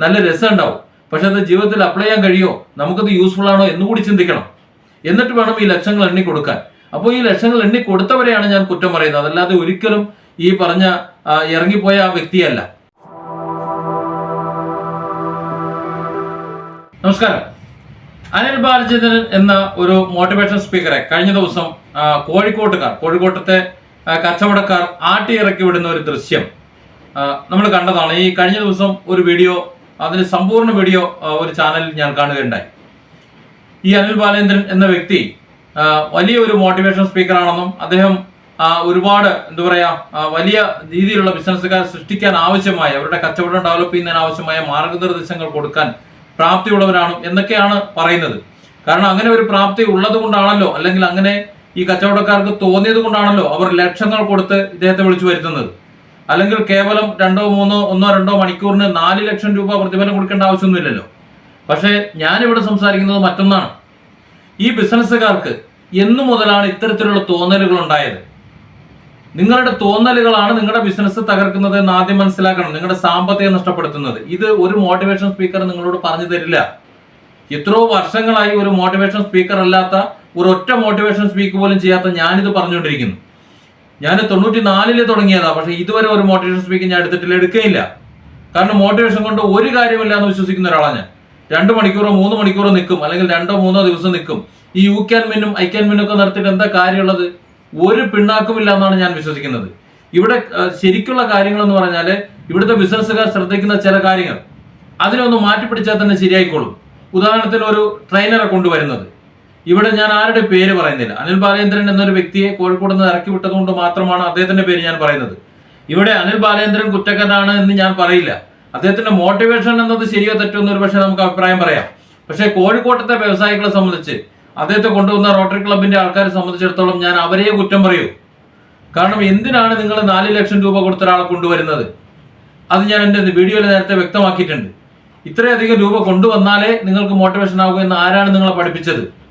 നല്ല രസം ഉണ്ടാവും പക്ഷെ അത് ജീവിതത്തിൽ അപ്ലൈ ചെയ്യാൻ കഴിയുമോ? നമുക്കത് യൂസ്ഫുൾ ആണോ എന്ന് കൂടി ചിന്തിക്കണം. എന്നിട്ട് വേണം ഈ ലക്ഷങ്ങൾ എണ്ണി കൊടുക്കാൻ. അപ്പോൾ ഈ ലക്ഷങ്ങൾ എണ്ണി കൊടുത്തവരെയാണ് ഞാൻ കുറ്റം പറയുന്നത്. അതല്ലാതെ ഒരിക്കലും ഈ പറഞ്ഞ ഇറങ്ങിപ്പോയ ആ വ്യക്തിയല്ല. നമസ്കാരം. അനിൽ ബാലചന്ദ്രൻ എന്ന ഒരു മോട്ടിവേഷൻ സ്പീക്കറെ കഴിഞ്ഞ ദിവസം കോഴിക്കോട്ടുകാർ കോഴിക്കോട്ടത്തെ കച്ചവടക്കാർ ആട്ടി ഇറക്കി വിടുന്ന ഒരു ദൃശ്യം നമ്മൾ കണ്ടതാണ്. ഈ കഴിഞ്ഞ ദിവസം ഒരു വീഡിയോ അതിന് സമ്പൂർണ വീഡിയോ ഒരു ചാനലിൽ ഞാൻ കാണുകയുണ്ടായി. ഈ അനിൽ ബാലേന്ദ്രൻ എന്ന വ്യക്തി വലിയൊരു മോട്ടിവേഷൻ സ്പീക്കറാണെന്നും അദ്ദേഹം ഒരുപാട് എന്താ പറയാ വലിയ രീതിയിലുള്ള ബിസിനസ്സുകാർ സൃഷ്ടിക്കാൻ ആവശ്യമായ അവരുടെ കച്ചവടം ഡെവലപ്പ് ചെയ്യുന്നതിന് ആവശ്യമായ മാർഗനിർദ്ദേശങ്ങൾ കൊടുക്കാൻ പ്രാപ്തിയുള്ളവരാണ് എന്നൊക്കെയാണ് പറയുന്നത്. കാരണം അങ്ങനെ ഒരു പ്രാപ്തി ഉള്ളത് കൊണ്ടാണല്ലോ അല്ലെങ്കിൽ അങ്ങനെ ഈ കച്ചവടക്കാർക്ക് തോന്നിയത് കൊണ്ടാണല്ലോ അവർ ലക്ഷങ്ങൾ കൊടുത്ത് ഇദ്ദേഹത്തെ വിളിച്ചു വരുത്തുന്നത്. അല്ലെങ്കിൽ കേവലം രണ്ടോ മൂന്നോ ഒന്നോ രണ്ടോ മണിക്കൂറിന് നാല് ലക്ഷം രൂപ പ്രതിഫലം കൊടുക്കേണ്ട ആവശ്യമൊന്നുമില്ലല്ലോ. പക്ഷേ ഞാനിവിടെ സംസാരിക്കുന്നത് മറ്റൊന്നാണ്. ഈ ബിസിനസ്സുകാർക്ക് എന്നു മുതലാണ് ഇത്തരത്തിലുള്ള തോന്നലുകൾ ഉണ്ടായത്. നിങ്ങളുടെ തോന്നലുകളാണ് നിങ്ങളുടെ ബിസിനസ് തകർക്കുന്നത് എന്ന് ആദ്യം മനസ്സിലാക്കണം. നിങ്ങളുടെ സാമ്പത്തികം നഷ്ടപ്പെടുത്തുന്നത്. ഇത് ഒരു മോട്ടിവേഷൻ സ്പീക്കർ നിങ്ങളോട് പറഞ്ഞു തരില്ല. എത്രയോ വർഷങ്ങളായി ഒരു മോട്ടിവേഷൻ സ്പീക്കർ അല്ലാത്ത ഒരു ഒറ്റ മോട്ടിവേഷൻ സ്പീക്ക് പോലും ചെയ്യാത്ത ഞാനിത് പറഞ്ഞുകൊണ്ടിരിക്കുന്നു. ഞാൻ തൊണ്ണൂറ്റി നാലിൽ തുടങ്ങിയതാ പക്ഷെ ഇതുവരെ ഒരു മോട്ടിവേഷൻ സ്പീക്ക് ഞാൻ എടുത്തിട്ടില്ല എടുക്കുകയില്ല കാരണം മോട്ടിവേഷൻ കൊണ്ട് ഒരു കാര്യമില്ല എന്ന് വിശ്വസിക്കുന്ന ഒരാളാണ് ഞാൻ. രണ്ട് മണിക്കൂറോ മൂന്ന് മണിക്കൂറോ നിൽക്കും അല്ലെങ്കിൽ രണ്ടോ മൂന്നോ ദിവസം നിൽക്കും ഈ യു ക്യാൻ മിന്നും ഐ ക്യാൻ മിന്നൊക്കെ നടത്തിയിട്ട് എന്താ കാര്യമുള്ളത്? ഒരു പിണ്ണാക്കുമില്ല എന്നാണ് ഞാൻ വിശ്വസിക്കുന്നത്. ഇവിടെ ശരിക്കുള്ള കാര്യങ്ങൾ എന്ന് പറഞ്ഞാൽ ഇവിടുത്തെ ബിസിനസ്സുകാർ ശ്രദ്ധിക്കുന്ന ചില കാര്യങ്ങൾ. അതിനൊന്ന് മാറ്റിപ്പിടിച്ചാൽ തന്നെ ശരിയായിക്കോളും. ഉദാഹരണത്തിന് ഒരു ട്രെയിനറെ കൊണ്ടുവരുന്നത്. ഇവിടെ ഞാൻ ആരുടെ പേര് പറയുന്നില്ല. അനിൽ ബാലേന്ദ്രൻ എന്നൊരു വ്യക്തിയെ കോഴിക്കോട് നിന്ന് ഇറക്കി വിട്ടതുകൊണ്ട് മാത്രമാണ് അദ്ദേഹത്തിന്റെ പേര് ഞാൻ പറയുന്നത്. ഇവിടെ അനിൽ ബാലേന്ദ്രൻ കുറ്റക്കാരനാണ് എന്ന് ഞാൻ പറയില്ല. അദ്ദേഹത്തിന്റെ മോട്ടിവേഷൻ എന്നത് ശരിയോ തെറ്റോ എന്നൊരു പക്ഷേ നമുക്ക് അഭിപ്രായം പറയാം. പക്ഷേ കോഴിക്കോട്ടത്തെ വ്യവസായികളെ സംബന്ധിച്ച് അദ്ദേഹത്തെ കൊണ്ടുവന്ന റോട്ടറി ക്ലബിന്റെ ആൾക്കാരെ സംബന്ധിച്ചിടത്തോളം ഞാൻ അവരെ കുറ്റം പറയൂ. കാരണം എന്തിനാണ് നിങ്ങൾ നാല് ലക്ഷം രൂപ കൊടുത്ത ഒരാളെ കൊണ്ടുവരുന്നത്? അത് ഞാൻ എന്റെ വീഡിയോയിൽ നേരത്തെ വ്യക്തമാക്കിയിട്ടുണ്ട്. ഇത്രയധികം രൂപ കൊണ്ടുവന്നാലേ നിങ്ങൾക്ക് മോട്ടിവേഷൻ ആകൂ എന്ന് ആരാണ് നിങ്ങളെ പഠിപ്പിച്ചത്?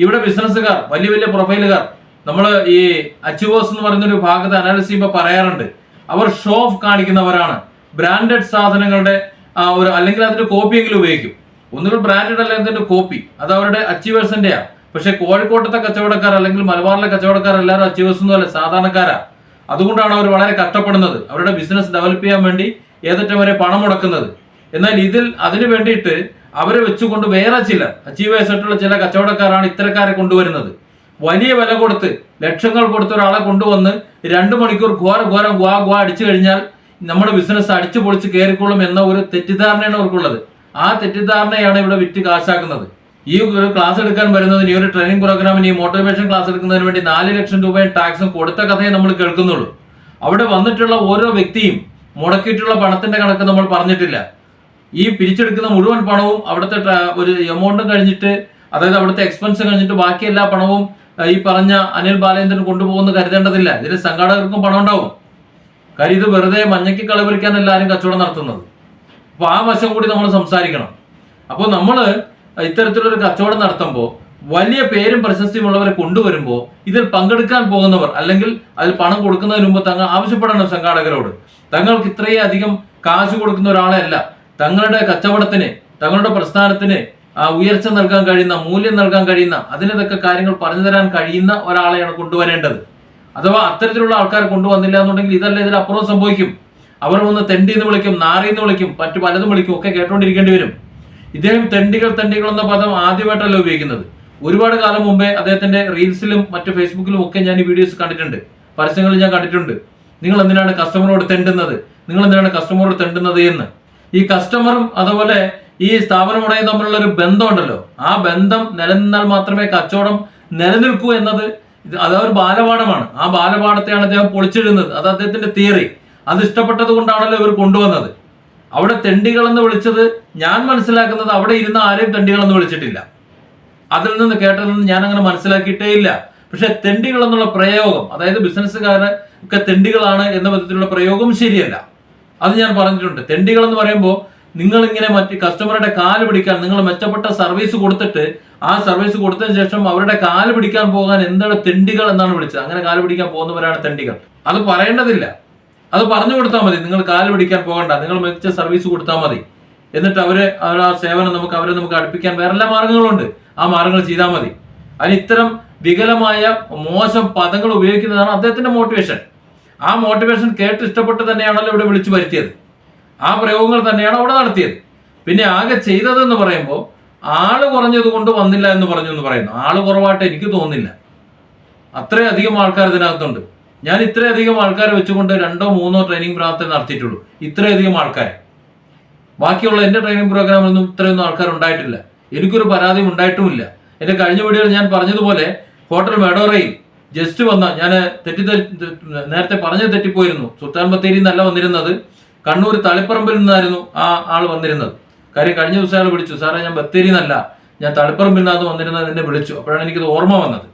ഇവിടെ ബിസിനസ്സുകാർ വലിയ വലിയ പ്രൊഫൈലുകാർ നമ്മൾ ഈ അച്ചുവോസ് എന്ന് പറയുന്ന ഒരു ഭാഗത്ത് അനാലിസ് ചെയ്യുമ്പോൾ പറയാറുണ്ട്. അവർ ഷോ ഓഫ് കാണിക്കുന്നവരാണ്. ബ്രാൻഡഡ് സാധനങ്ങളുടെ ഒരു അല്ലെങ്കിൽ അതിന്റെ കോപ്പിയെങ്കിലും ഉപയോഗിക്കും. ഒന്നുകിൽ ബ്രാൻഡഡ് അല്ലെങ്കിൽ അതിന്റെ കോപ്പി അത് അവരുടെ അച്ചീവേഴ്സിന്റെയാ. പക്ഷെ കോഴിക്കോട്ടത്തെ കച്ചവടക്കാർ അല്ലെങ്കിൽ മലബാറിലെ കച്ചവടക്കാർ എല്ലാവരും അച്ചീവേഴ്സ് ഒന്നും അല്ല സാധാരണക്കാരാ. അതുകൊണ്ടാണ് അവർ വളരെ കഷ്ടപ്പെടുന്നത്. അവരുടെ ബിസിനസ് ഡെവലപ്പ് ചെയ്യാൻ വേണ്ടി ഏതറ്റം വരെ പണം മുടക്കുന്നത്. എന്നാൽ ഇതിൽ അതിനു വേണ്ടിയിട്ട് അവരെ വെച്ചുകൊണ്ട് വേറെ ചില അച്ചീവേഴ്സ് ആയിട്ടുള്ള ചില കച്ചവടക്കാരാണ് ഇത്തരക്കാരെ കൊണ്ടുവരുന്നത്. വലിയ വില കൊടുത്ത് ലക്ഷങ്ങൾ കൊടുത്ത് ഒരാളെ കൊണ്ടുവന്ന് രണ്ട് മണിക്കൂർ ഘോര ഘോരം ഗ്വാ ഗ്വാ അടിച്ചു കഴിഞ്ഞാൽ നമ്മുടെ ബിസിനസ് അടിച്ചു പൊളിച്ച് കയറിക്കൊള്ളും എന്ന ഒരു തെറ്റിദ്ധാരണയാണ് അവർക്കുള്ളത്. ആ തെറ്റിദ്ധാരണയാണ് ഇവിടെ വിറ്റ് കാശാക്കുന്നത്. ഈ ഒരു ക്ലാസ് എടുക്കാൻ വരുന്നതിന് ഈ ഒരു ട്രെയിനിങ് പ്രോഗ്രാമിന് ഈ മോട്ടിവേഷൻ ക്ലാസ് എടുക്കുന്നതിന് വേണ്ടി നാല് ലക്ഷം രൂപയും ടാക്സും കൊടുത്ത കഥയെ നമ്മൾ കേൾക്കുന്നുള്ളൂ. അവിടെ വന്നിട്ടുള്ള ഓരോ വ്യക്തിയും മുടക്കിയിട്ടുള്ള പണത്തിന്റെ കണക്ക് നമ്മൾ പറഞ്ഞിട്ടില്ല. ഈ പിരിച്ചെടുക്കുന്ന മുഴുവൻ പണവും അവിടുത്തെ ഒരു എമൗണ്ടും കഴിഞ്ഞിട്ട് അതായത് അവിടുത്തെ എക്സ്പെൻസ് കഴിഞ്ഞിട്ട് ബാക്കി എല്ലാ പണവും ഈ പറഞ്ഞ അനിൽ ബാലേന്ദ്രൻ കൊണ്ടുപോകുമെന്ന് കരുതേണ്ടതില്ല. ഇതിന് സംഘാടകർക്കും പണം ഉണ്ടാവും. കാര്യം ഇത് വെറുതെ മഞ്ഞയ്ക്ക് കളവരിക്കാൻ എല്ലാവരും കച്ചവടം നടത്തുന്നത്. അപ്പോൾ ആ വശം കൂടി നമ്മൾ സംസാരിക്കണം. അപ്പോൾ നമ്മൾ ഇത്തരത്തിലൊരു കച്ചവടം നടത്തുമ്പോൾ വലിയ പേരും പ്രശസ്തിയും ഉള്ളവരെ കൊണ്ടുവരുമ്പോൾ ഇതിൽ പങ്കെടുക്കാൻ പോകുന്നവർ അല്ലെങ്കിൽ അതിൽ പണം കൊടുക്കുന്നതിന് മുമ്പ് തങ്ങൾ ആവശ്യപ്പെടണം സംഘാടകരോട്. തങ്ങൾക്ക് ഇത്രയും അധികം കാശ് കൊടുക്കുന്ന ഒരാളെ അല്ല. തങ്ങളുടെ കച്ചവടത്തിന് തങ്ങളുടെ പ്രസ്ഥാനത്തിന് ഉയർച്ച നൽകാൻ കഴിയുന്ന മൂല്യം നൽകാൻ കഴിയുന്ന അതിനതൊക്കെ കാര്യങ്ങൾ പറഞ്ഞു തരാൻ കഴിയുന്ന ഒരാളെയാണ് കൊണ്ടുവരേണ്ടത്. അഥവാ അത്തരത്തിലുള്ള ആൾക്കാരെ കൊണ്ടുവന്നില്ല എന്നുണ്ടെങ്കിൽ ഇതല്ല ഇതിലപ്പുറം സംഭവിക്കും. അവർ വന്ന് തെണ്ടി എന്ന് വിളിക്കും നാറി എന്ന് വിളിക്കും മറ്റു പലതും വിളിക്കും ഒക്കെ കേട്ടോണ്ടിരിക്കേണ്ടി വരും. ഇദ്ദേഹം തെണ്ടികൾ തെണ്ടികൾ എന്ന പദം ആദ്യമായിട്ടല്ല ഉപയോഗിക്കുന്നത്. ഒരുപാട് കാലം മുമ്പേ അദ്ദേഹത്തിന്റെ റീൽസിലും മറ്റു ഫേസ്ബുക്കിലും ഒക്കെ ഞാൻ ഈ വീഡിയോസ് കണ്ടിട്ടുണ്ട്. പരസ്യങ്ങളിൽ ഞാൻ കണ്ടിട്ടുണ്ട്. നിങ്ങൾ എന്തിനാണ് കസ്റ്റമറോട് തെണ്ടുന്നത്? നിങ്ങൾ എന്തിനാണ് കസ്റ്റമറോട് തെണ്ടുന്നത് എന്ന്. ഈ കസ്റ്റമറും അതുപോലെ ഈ സ്ഥാപനമുടയും തമ്മിലുള്ള ഒരു ബന്ധമുണ്ടല്ലോ. ആ ബന്ധം നിലനിന്നാൽ മാത്രമേ കച്ചവടം നിലനിൽക്കൂ എന്നത് അത് അതൊരു ബാലപാഠമാണ്. ആ ബാലപാഠത്തെയാണ് അദ്ദേഹം പൊളിച്ചിടുന്നത്. അത് അദ്ദേഹത്തിന്റെ തിയറി അത് ഇഷ്ടപ്പെട്ടത് കൊണ്ടാണല്ലോ ഇവർ കൊണ്ടുവന്നത്. അവിടെ തെണ്ടികൾ എന്ന് വിളിച്ചത് ഞാൻ മനസ്സിലാക്കുന്നത് അവിടെ ഇരുന്ന ആരെയും തെണ്ടികൾ എന്ന് വിളിച്ചിട്ടില്ല. അതിൽ നിന്ന് കേട്ടതിൽ നിന്ന് ഞാൻ അങ്ങനെ മനസ്സിലാക്കിയിട്ടേ ഇല്ല. പക്ഷെ തെണ്ടികൾ എന്നുള്ള പ്രയോഗം അതായത് ബിസിനസ്സുകാരൊക്കെ തെണ്ടികളാണ് എന്ന വിധത്തിലുള്ള പ്രയോഗം ശരിയല്ല. അത് ഞാൻ പറഞ്ഞിട്ടുണ്ട്. തെണ്ടികൾ എന്ന് പറയുമ്പോൾ നിങ്ങൾ ഇങ്ങനെ മറ്റ് കസ്റ്റമറുടെ കാൽ പിടിക്കാൻ നിങ്ങൾ മെച്ചപ്പെട്ട സർവീസ് കൊടുത്തിട്ട് ആ സർവീസ് കൊടുത്തതിന് ശേഷം അവരുടെ കാൽ പിടിക്കാൻ പോകാൻ എന്താണ് തെണ്ടികൾ എന്നാണ് വിളിച്ചത്. അങ്ങനെ കാൽ പിടിക്കാൻ പോകുന്നവരാണ് തെണ്ടികൾ. അത് പറയേണ്ടതില്ല. അത് പറഞ്ഞു കൊടുത്താൽ മതി. നിങ്ങൾ കാൽ പിടിക്കാൻ പോകണ്ട. നിങ്ങൾ മികച്ച സർവീസ് കൊടുത്താൽ മതി. എന്നിട്ട് അവരെ അവർ ആ സേവനം നമുക്ക് അവരെ നമുക്ക് അടുപ്പിക്കാൻ വേറെ എല്ലാ മാർഗങ്ങളുണ്ട്. ആ മാർഗങ്ങൾ ചെയ്താൽ മതി. അതിന് ഇത്തരം വികലമായ മോശം പദങ്ങൾ ഉപയോഗിക്കുന്നതാണ് അദ്ദേഹത്തിന്റെ മോട്ടിവേഷൻ ആ മോട്ടിവേഷൻ കേട്ട് ഇഷ്ടപ്പെട്ട് തന്നെയാണല്ലോ ഇവിടെ വിളിച്ചു വരുത്തിയത്. ആ പ്രയോഗങ്ങൾ തന്നെയാണ് അവിടെ നടത്തിയത്. പിന്നെ ആകെ ചെയ്തതെന്ന് പറയുമ്പോൾ ആൾ കുറഞ്ഞത് കൊണ്ട് വന്നില്ല എന്ന് പറഞ്ഞു എന്ന് പറയുന്നു. ആൾ കുറവായിട്ട് എനിക്ക് തോന്നുന്നില്ല. അത്രയധികം ആൾക്കാർ ഇതിനകത്തുണ്ട്. ഞാൻ ഇത്രയധികം ആൾക്കാരെ വെച്ചുകൊണ്ട് രണ്ടോ മൂന്നോ ട്രെയിനിങ് പ്രാർത്ഥന നടത്തിയിട്ടുള്ളൂ. ഇത്രയധികം ആൾക്കാരെ. ബാക്കിയുള്ള എന്റെ ട്രെയിനിങ് പ്രോഗ്രാമിലൊന്നും ഇത്രയൊന്നും ആൾക്കാർ ഉണ്ടായിട്ടില്ല. എനിക്കൊരു പരാതിയും ഉണ്ടായിട്ടുമില്ല. എന്റെ കഴിഞ്ഞ വീഡിയോയിൽ ഞാൻ പറഞ്ഞതുപോലെ ഹോട്ടൽ മെഡോറയിൽ ജസ്റ്റ് വന്ന ഞാൻ തെറ്റി നേരത്തെ പറഞ്ഞത് തെറ്റിപ്പോയിരുന്നു. സുൽത്താൻ ബത്തേരി എന്നല്ല വന്നിരുന്നത്. കണ്ണൂർ തളിപ്പറമ്പിൽ നിന്നായിരുന്നു ആ ആൾ വന്നിരുന്നത്. കാര്യം കഴിഞ്ഞ ദിവസം അയാൾ വിളിച്ചു സാറേ ഞാൻ ബത്തേരി എന്നല്ല ഞാൻ തളിപ്പറമ്പിൽ നിന്നാണ് വന്നിരുന്നത് എന്നെ വിളിച്ചു. അപ്പോഴാണ് എനിക്കത് ഓർമ്മ വന്നത്.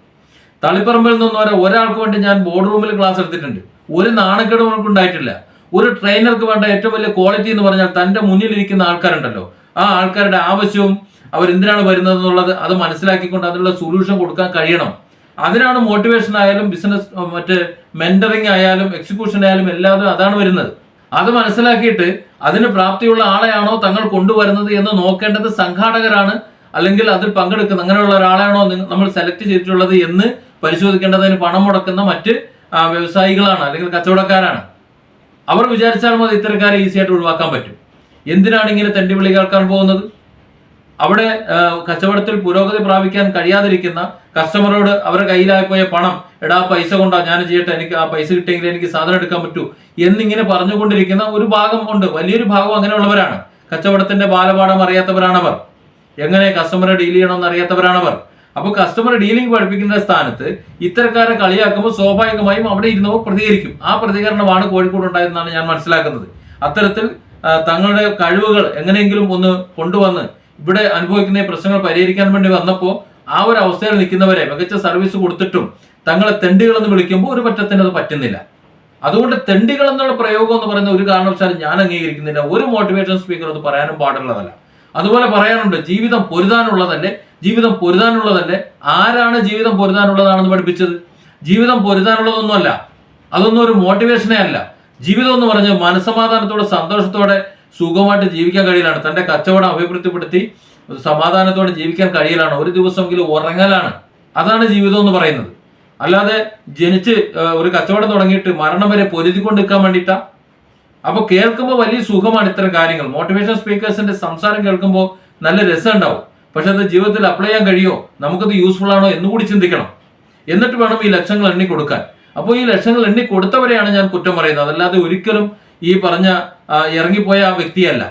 തളിപ്പറമ്പിൽ നിന്ന് വരെ ഒരാൾക്ക് വേണ്ടി ഞാൻ ബോർഡ് റൂമിൽ ക്ലാസ് എടുത്തിട്ടുണ്ട്. ഒരു നാണക്കേട് ഉണ്ടായിട്ടില്ല. ഒരു ട്രെയിനർക്ക് വേണ്ട ഏറ്റവും വലിയ ക്വാളിറ്റി എന്ന് പറഞ്ഞാൽ തന്റെ മുന്നിലിരിക്കുന്ന ആൾക്കാരുണ്ടല്ലോ. ആ ആൾക്കാരുടെ ആവശ്യവും അവരെന്തിനാണ് വരുന്നത് എന്നുള്ളത് അത് മനസ്സിലാക്കിക്കൊണ്ട് അതിനുള്ള സൊല്യൂഷൻ കൊടുക്കാൻ കഴിയണം. അതിനാണ് മോട്ടിവേഷൻ ആയാലും ബിസിനസ് മറ്റ് മെന്ററിങ് ആയാലും എക്സിക്യൂഷൻ ആയാലും എല്ലാതും അതാണ് വരുന്നത്. അത് മനസ്സിലാക്കിയിട്ട് അതിന് പ്രാപ്തിയുള്ള ആളെയാണോ തങ്ങൾ കൊണ്ടുവരുന്നത് എന്ന് നോക്കേണ്ടത് സംഘാടകരാണ് അല്ലെങ്കിൽ അതിൽ പങ്കെടുക്കുന്ന അങ്ങനെയുള്ള ഒരാളെയാണോ നമ്മൾ സെലക്ട് ചെയ്തിട്ടുള്ളത് എന്ന് പരിശോധിക്കേണ്ടതിന് പണം മുടക്കുന്ന മറ്റ് വ്യവസായികളാണ് അല്ലെങ്കിൽ കച്ചവടക്കാരാണ്. അവർ വിചാരിച്ചാൽ മതി ഇത്തരക്കാരെ ഈസി ആയിട്ട് ഒഴിവാക്കാൻ പറ്റും. എന്തിനാണ് ഇങ്ങനെ തെണ്ടി വിളി കേൾക്കാൻ പോകുന്നത്? അവിടെ കച്ചവടത്തിൽ പുരോഗതി പ്രാപിക്കാൻ കഴിയാതിരിക്കുന്ന കസ്റ്റമറോട് അവരുടെ കയ്യിലായി പോയ പണം എടാ പൈസ കൊണ്ടാ ഞാൻ ചെയ്യട്ടെ എനിക്ക് ആ പൈസ കിട്ടിയെങ്കിൽ എനിക്ക് സാധനം എടുക്കാൻ പറ്റൂ എന്നിങ്ങനെ പറഞ്ഞുകൊണ്ടിരിക്കുന്ന ഒരു ഭാഗം ഉണ്ട്. വലിയൊരു ഭാഗം അങ്ങനെയുള്ളവരാണ്. കച്ചവടത്തിന്റെ ബാലപാഠം അറിയാത്തവരാണവർ. എങ്ങനെ കസ്റ്റമറെ ഡീൽ ചെയ്യണമെന്ന് അറിയാത്തവരാണവർ. അപ്പോൾ കസ്റ്റമർ ഡീലിംഗ് പഠിപ്പിക്കുന്ന സ്ഥാനത്ത് ഇത്തരക്കാരെ കളിയാക്കുമ്പോൾ സ്വാഭാവികമായും അവിടെ ഇരുന്നവർ പ്രതികരിക്കും. ആ പ്രതികരണമാണ് കോഴിക്കോട് ഉണ്ടായതെന്നാണ് ഞാൻ മനസ്സിലാക്കുന്നത്. അത്തരത്തിൽ തങ്ങളുടെ കഴിവുകൾ എങ്ങനെയെങ്കിലും ഒന്ന് കൊണ്ടുവന്ന് ഇവിടെ അനുഭവിക്കുന്ന പ്രശ്നങ്ങൾ പരിഹരിക്കാൻ വേണ്ടി വന്നപ്പോൾ ആ ഒരു അവസ്ഥയിൽ നിൽക്കുന്നവരെ മികച്ച സർവീസ് കൊടുത്തിട്ടും തങ്ങളെ തെണ്ടികൾ എന്ന് വിളിക്കുമ്പോൾ ഒരു പറ്റത്തിന് അത് പറ്റുന്നില്ല. അതുകൊണ്ട് തെണ്ടികൾ എന്നുള്ള പ്രയോഗം എന്ന് പറയുന്ന ഒരു കാരണവശാലും ഞാൻ അംഗീകരിക്കുന്നില്ല. ഒരു മോട്ടിവേഷൻ സ്പീക്കർ അത് പറയാനും പാടുള്ളതല്ല. അതുപോലെ പറയാനുണ്ട് ജീവിതം പൊരുതാനുള്ളതല്ലേ? ജീവിതം പൊരുതാനുള്ളതല്ലേ? ആരാണ് ജീവിതം പൊരുതാനുള്ളതാണെന്ന് പഠിപ്പിച്ചത്? ജീവിതം പൊരുതാനുള്ളതൊന്നുമല്ല അതൊന്നും ഒരു മോട്ടിവേഷനേ അല്ല. ജീവിതം എന്ന് പറഞ്ഞ് മനസമാധാനത്തോടെ സന്തോഷത്തോടെ സുഖമായിട്ട് ജീവിക്കാൻ കഴിയലാണ് തന്റെ കച്ചവടം അഭിവൃദ്ധിപ്പെടുത്തി സമാധാനത്തോടെ ജീവിക്കാൻ കഴിയലാണ്. ഒരു ദിവസമെങ്കിലും ഉറങ്ങലാണ്. അതാണ് ജീവിതം എന്ന് പറയുന്നത്. അല്ലാതെ ജനിച്ച് ഒരു കച്ചവടം തുടങ്ങിയിട്ട് മരണം വരെ പൊരുതിക്കൊണ്ട് നിൽക്കാൻ വേണ്ടിയിട്ടാ. അപ്പൊ കേൾക്കുമ്പോൾ വലിയ സുഖമാണ് ഇത്തരം കാര്യങ്ങൾ. മോട്ടിവേഷൻ സ്പീക്കേഴ്സിന്റെ സംസാരം കേൾക്കുമ്പോൾ നല്ല രസം ഉണ്ടാവും പക്ഷെ അത് ജീവിതത്തിൽ അപ്ലൈ ചെയ്യാൻ കഴിയുമോ നമുക്കത് യൂസ്ഫുൾ ആണോ എന്ന് കൂടി ചിന്തിക്കണം. എന്നിട്ട് വേണം ഈ ലക്ഷങ്ങൾ എണ്ണി കൊടുക്കാൻ. അപ്പോൾ ഈ ലക്ഷങ്ങൾ എണ്ണി കൊടുത്തവരെയാണ് ഞാൻ കുറ്റം പറയുന്നത്. അതല്ലാതെ ഒരിക്കലും ഈ പറഞ്ഞ ഇറങ്ങിപ്പോയ ആ വ്യക്തിയല്ല.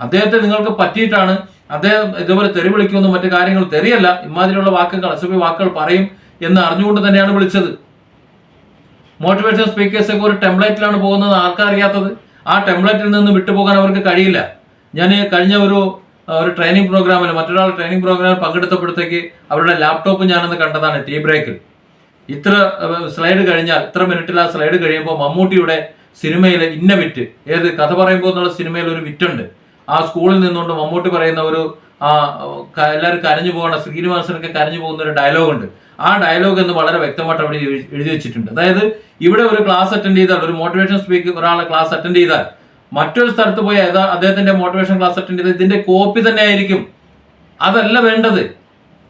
അദ്ദേഹത്തെ നിങ്ങൾക്ക് പറ്റിയിട്ടാണ് അദ്ദേഹം ഇതുപോലെ തെറി വിളിക്കുമെന്നും മറ്റു കാര്യങ്ങൾ തെറിയല്ല. ഇമാതിരിയുള്ള വാക്കുകൾ അസഭ്യ വാക്കുകൾ പറയും എന്ന് അറിഞ്ഞുകൊണ്ട് തന്നെയാണ് വിളിച്ചത്. മോട്ടിവേഷൻ സ്പീക്കേഴ്സ് ഒക്കെ ഒരു ടെംപ്ലേറ്റിലാണ് പോകുന്നത്. ആർക്കറിയാത്തത് ആ ടെംപ്ലേറ്റിൽ നിന്ന് വിട്ടുപോകാൻ അവർക്ക് കഴിയില്ല. ഞാൻ കഴിഞ്ഞ ഒരു ഒരു ട്രെയിനിങ് പ്രോഗ്രാമിൽ മറ്റൊരാൾ ട്രെയിനിങ് പ്രോഗ്രാമിൽ പങ്കെടുത്തപ്പോഴത്തേക്ക് അവരുടെ ലാപ്ടോപ്പ് ഞാനൊന്ന് കണ്ടതാണ് ടീ ബ്രേക്കിൽ ഇത്ര സ്ലൈഡ് കഴിഞ്ഞാൽ ഇത്ര മിനിറ്റിൽ ആ സ്ലൈഡ് കഴിയുമ്പോൾ മമ്മൂട്ടിയുടെ സിനിമയിലെ ഇന്ന വിറ്റ് ഏത് കഥ പറയുമ്പോൾ എന്നുള്ള സിനിമയിൽ ഒരു വിറ്റുണ്ട് ആ സ്കൂളിൽ നിന്നുകൊണ്ട് മമ്മൂട്ടി പറയുന്ന ഒരു എല്ലാവരും കരഞ്ഞു പോകണ ശ്രീനിവാസനൊക്കെ കരഞ്ഞു പോകുന്ന ഒരു ഡയലോഗ് ഉണ്ട്. ആ ഡയലോഗ് എന്ന് വളരെ വ്യക്തമായിട്ട് അവിടെ എഴുതി വെച്ചിട്ടുണ്ട്. അതായത് ഇവിടെ ഒരു ക്ലാസ് അറ്റൻഡ് ചെയ്താൽ ഒരു മോട്ടിവേഷൻ സ്പീക്കർ ഒരാളെ ക്ലാസ് അറ്റൻഡ് ചെയ്താൽ മറ്റൊരു സ്ഥലത്ത് പോയി അദ്ദേഹത്തിന്റെ മോട്ടിവേഷൻ ക്ലാസ് അറ്റൻഡ് ചെയ്താൽ ഇതിന്റെ കോപ്പി തന്നെ ആയിരിക്കും. അതല്ല വേണ്ടത്.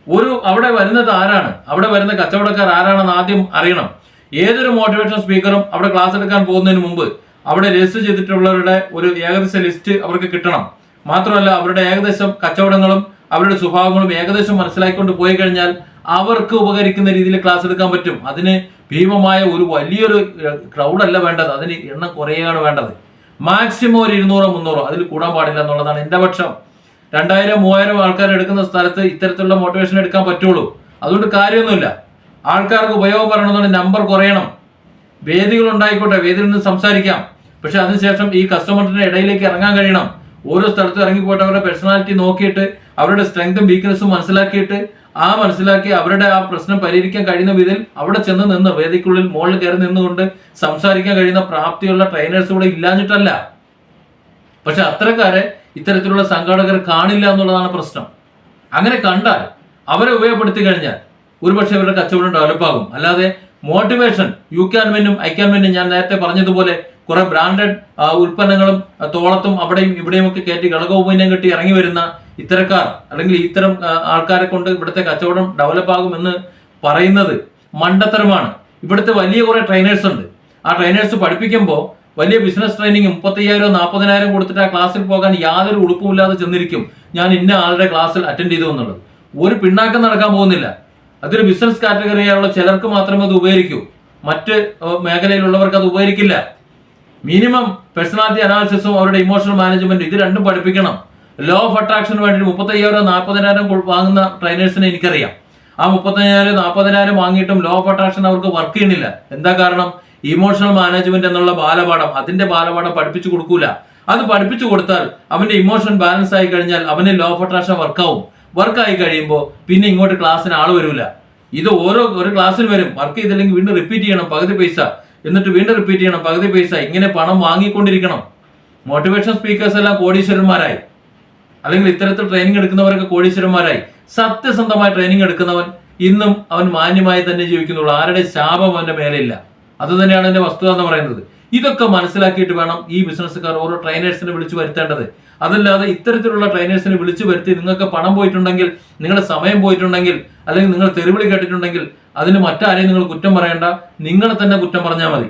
ഒരു അവിടെ വരുന്നത് ആരാണ്? അവിടെ വരുന്ന കച്ചവടക്കാർ ആരാണെന്ന് ആദ്യം അറിയണം. ഏതൊരു മോട്ടിവേഷൻ സ്പീക്കറും അവിടെ ക്ലാസ് എടുക്കാൻ പോകുന്നതിന് മുമ്പ് അവിടെ രജിസ്റ്റർ ചെയ്തിട്ടുള്ളവരുടെ ഒരു ഏകദേശ ലിസ്റ്റ് അവർക്ക് കിട്ടണം. മാത്രമല്ല അവരുടെ ഏകദേശം കച്ചവടങ്ങളും അവരുടെ സ്വഭാവങ്ങളും ഏകദേശം മനസ്സിലാക്കിക്കൊണ്ട് പോയി കഴിഞ്ഞാൽ അവർക്ക് ഉപകരിക്കുന്ന രീതിയിൽ ക്ലാസ് എടുക്കാൻ പറ്റും. അതിന് ഭീമമായ ഒരു വലിയൊരു ക്രൗഡ് അല്ല വേണ്ടത്. അതിന് എണ്ണം കുറയുകയാണ് വേണ്ടത്. മാക്സിമം ഒരു ഇരുന്നൂറോ മുന്നൂറോ. അതിൽ കൂടാൻ പാടില്ല എന്നുള്ളതാണ് എന്റെ പക്ഷം. രണ്ടായിരം മൂവായിരം ആൾക്കാർ എടുക്കുന്ന സ്ഥലത്ത് ഇത്തരത്തിലുള്ള മോട്ടിവേഷൻ എടുക്കാൻ പറ്റുള്ളൂ. അതുകൊണ്ട് കാര്യമൊന്നുമില്ല. ആൾക്കാർക്ക് ഉപയോഗപ്പെടണമെന്നുള്ള നമ്പർ കുറയണം. വേദികൾ ഉണ്ടായിക്കോട്ടെ. വേദിയിൽ നിന്ന് സംസാരിക്കാം. പക്ഷെ അതിനുശേഷം ഈ കസ്റ്റമറിന്റെ ഇടയിലേക്ക് ഇറങ്ങാൻ കഴിയണം. ഓരോ സ്ഥലത്തും ഇറങ്ങിപ്പോയിട്ട് അവരുടെ പേഴ്സണാലിറ്റി നോക്കിയിട്ട് അവരുടെ സ്ട്രെങ്തും വീക്ക്നെസ്സും മനസ്സിലാക്കിയിട്ട് ആ മനസ്സിലാക്കി അവരുടെ ആ പ്രശ്നം പരിഹരിക്കാൻ കഴിയുന്ന വിധത്തിൽ അവിടെ ചെന്ന് നിന്ന് വേദിക്കുള്ളിൽ മുകളിൽ കയറി നിന്നുകൊണ്ട് സംസാരിക്കാൻ കഴിയുന്ന പ്രാപ്തിയുള്ള ട്രെയിനേഴ്സ് ഇവിടെ ഇല്ലാഞ്ഞിട്ടല്ല. പക്ഷെ അത്തരക്കാരെ ഇത്തരത്തിലുള്ള സംഘാടകർ കാണില്ല എന്നുള്ളതാണ് പ്രശ്നം. അങ്ങനെ കണ്ടാൽ അവരെ ഉപയോഗപ്പെടുത്തി കഴിഞ്ഞാൽ ഒരുപക്ഷെ അവരുടെ കച്ചവടം ഡെവലപ്പ് ആകും. അല്ലാതെ മോട്ടിവേഷൻ യു ക്യാൻ വെന്നും ഐ ക്യാൻ വെന്നും ഞാൻ നേരത്തെ പറഞ്ഞതുപോലെ കുറെ ബ്രാൻഡഡ് ഉൽപ്പന്നങ്ങളും തോളത്തും അവിടെയും ഇവിടെയും ഒക്കെ കയറ്റി കളകോപൂന്യം കെട്ടി ഇറങ്ങി വരുന്ന ഇത്തരക്കാർ അല്ലെങ്കിൽ ഇത്തരം ആൾക്കാരെ കൊണ്ട് ഇവിടുത്തെ കച്ചവടം ഡെവലപ്പ് ആകുമെന്ന് പറയുന്നത് മണ്ടത്തരമാണ്. ഇവിടുത്തെ വലിയ കുറെ ട്രെയിനേഴ്സ് ഉണ്ട്. ആ ട്രെയിനേഴ്സ് പഠിപ്പിക്കുമ്പോൾ വലിയ ബിസിനസ് ട്രെയിനിങ് മുപ്പത്തയ്യായിരം നാൽപ്പതിനായിരം കൊടുത്തിട്ട് ആ ക്ലാസ്സിൽ പോകാൻ യാതൊരു ഉളുപ്പുമില്ലാതെ ചെന്നിരിക്കും. ഞാൻ ഇന്ന ആളുടെ ക്ലാസ്സിൽ അറ്റൻഡ് ചെയ്തു എന്നുള്ളത്. ഒരു പിണ്ണാക്കം നടക്കാൻ പോകുന്നില്ല. അതൊരു ബിസിനസ് കാറ്റഗറിയായുള്ള ചിലർക്ക് മാത്രമേ അത് ഉപകരിക്കൂ. മറ്റ് മേഖലയിലുള്ളവർക്ക് അത് ഉപകരിക്കില്ല. മിനിമം പേഴ്സണാലിറ്റി അനാലിസിസും അവരുടെ ഇമോഷണൽ മാനേജ്മെന്റും ഇത് രണ്ടും പഠിപ്പിക്കണം. ലോ ഓഫ് അട്രാക്ഷന് വേണ്ടി മുപ്പത്തയ്യായിരം നാൽപ്പതിനായിരം വാങ്ങുന്ന ട്രെയിനേഴ്സിനെ എനിക്കറിയാം. ആ മുപ്പത്തയ്യായിരം നാൽപ്പതിനായിരം വാങ്ങിയിട്ടും ലോ ഓഫ് അട്രാക്ഷൻ അവർക്ക് വർക്ക് ചെയ്യുന്നില്ല. എന്താ കാരണം? ഇമോഷണൽ മാനേജ്മെന്റ് എന്നുള്ള ബാലപാഠം. അതിന്റെ ബാലപാഠം പഠിപ്പിച്ചു കൊടുക്കൂല. അത് പഠിപ്പിച്ചു കൊടുത്താൽ അവന്റെ ഇമോഷൻ ബാലൻസ് ആയി കഴിഞ്ഞാൽ അവന് ലോ ഓഫ് അട്രാക്ഷൻ വർക്കാവും വർക്ക് ആയി കഴിയുമ്പോൾ പിന്നെ ഇങ്ങോട്ട് ക്ലാസ്സിന് ആൾ വരൂല. ഇത് ഓരോ ഒരു ക്ലാസ്സിന് വരും. വർക്ക് ചെയ്തില്ലെങ്കിൽ വീണ്ടും റിപ്പീറ്റ് ചെയ്യണം. പകുതി പൈസ. എന്നിട്ട് വീണ്ടും റിപ്പീറ്റ് ചെയ്യണം. പകുതി പൈസ. ഇങ്ങനെ പണം വാങ്ങിക്കൊണ്ടിരിക്കണം. മോട്ടിവേഷൻ സ്പീക്കേഴ്സ് എല്ലാം കോടീശ്വരന്മാരായി. അല്ലെങ്കിൽ ഇത്തരത്തിൽ ട്രെയിനിങ് എടുക്കുന്നവരൊക്കെ കോടീശ്വരന്മാരായി. സത്യസന്ധമായ ട്രെയിനിങ് എടുക്കുന്നവൻ ഇന്നും അവൻ മാന്യമായി തന്നെ ജീവിക്കുന്നുള്ളൂ. ആരുടെ ശാപം അവന്റെ മേലെയില്ല അത് തന്നെയാണ് എന്റെ വസ്തുത എന്ന് പറയുന്നത്. ഇതൊക്കെ മനസ്സിലാക്കിയിട്ട് വേണം ഈ ബിസിനസ്സുകാർ ഓരോ ട്രെയിനേഴ്സിനെ വിളിച്ചു വരുത്തേണ്ടത്. അതല്ലാതെ ഇത്തരത്തിലുള്ള ട്രെയിനേഴ്സിനെ വിളിച്ചു വരുത്തി നിങ്ങൾക്ക് പണം പോയിട്ടുണ്ടെങ്കിൽ നിങ്ങളുടെ സമയം പോയിട്ടുണ്ടെങ്കിൽ അല്ലെങ്കിൽ നിങ്ങൾ തെരുവിളി കേട്ടിട്ടുണ്ടെങ്കിൽ അതിന് മറ്റാരെയും നിങ്ങൾ കുറ്റം പറയേണ്ട. നിങ്ങളെ തന്നെ കുറ്റം പറഞ്ഞാൽ മതി.